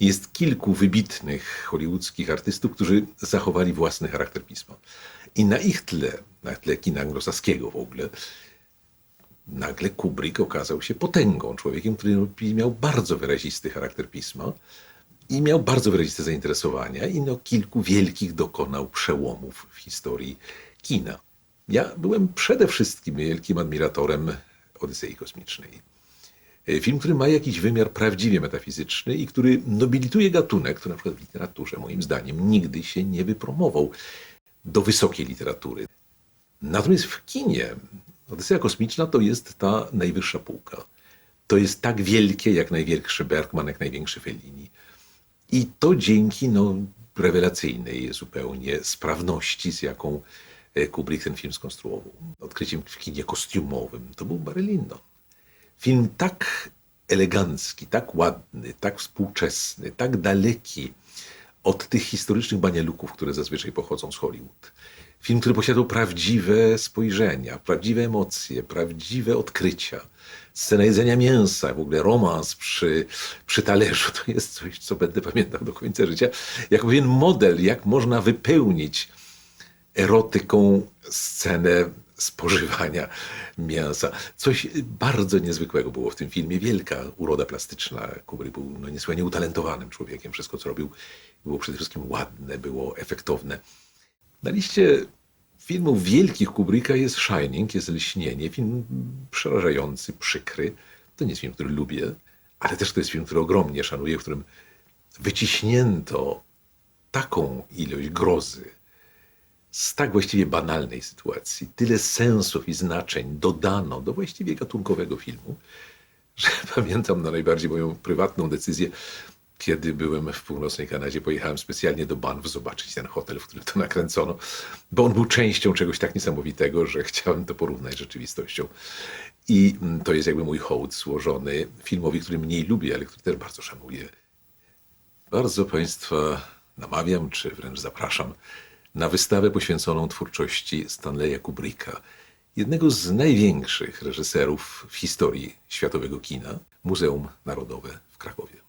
Jest kilku wybitnych hollywoodzkich artystów, którzy zachowali własny charakter pisma. I na ich tle, na tle kina anglosaskiego w ogóle, nagle Kubrick okazał się potęgą, człowiekiem, który miał bardzo wyrazisty charakter pisma i miał bardzo wyraziste zainteresowania i no, kilku wielkich dokonał przełomów w historii kina. Ja byłem przede wszystkim wielkim admiratorem Odysei Kosmicznej. E, Film, który ma jakiś wymiar prawdziwie metafizyczny i który nobilituje gatunek, który na przykład w literaturze, moim zdaniem, nigdy się nie wypromował do wysokiej literatury. Natomiast w kinie Odyseja Kosmiczna to jest ta najwyższa półka. To jest tak wielkie jak największy Bergman, jak największy Fellini. I to dzięki no, rewelacyjnej zupełnie sprawności, z jaką e, Kubrick ten film skonstruował. Odkryciem w kinie kostiumowym to był Barry Lyndon. Film tak elegancki, tak ładny, tak współczesny, tak daleki od tych historycznych banialuków, które zazwyczaj pochodzą z Hollywood. Film, który posiadał prawdziwe spojrzenia, prawdziwe emocje, prawdziwe odkrycia. Scena jedzenia mięsa, w ogóle romans przy, przy talerzu, to jest coś, co będę pamiętał do końca życia, jako pewien model, jak można wypełnić erotyką scenę spożywania mięsa. Coś bardzo niezwykłego było w tym filmie. Wielka uroda plastyczna. Kubrick był no, niesłychanie utalentowanym człowiekiem. Wszystko, co robił, było przede wszystkim ładne, było efektowne. Na liście filmów wielkich Kubricka jest Shining, jest Lśnienie. Film przerażający, przykry. To nie jest film, który lubię, ale też to jest film, który ogromnie szanuję, w którym wyciśnięto taką ilość grozy, z tak właściwie banalnej sytuacji, tyle sensów i znaczeń dodano do właściwie gatunkowego filmu, że pamiętam na najbardziej moją prywatną decyzję, kiedy byłem w północnej Kanadzie, pojechałem specjalnie do Banff zobaczyć ten hotel, w którym to nakręcono, bo on był częścią czegoś tak niesamowitego, że chciałem to porównać z rzeczywistością. I mm, to jest jakby mój hołd złożony filmowi, który mniej lubię, ale który też bardzo szanuję. Bardzo Państwa namawiam, czy wręcz zapraszam na wystawę poświęconą twórczości Stanleya Kubricka, jednego z największych reżyserów w historii światowego kina, Muzeum Narodowe w Krakowie.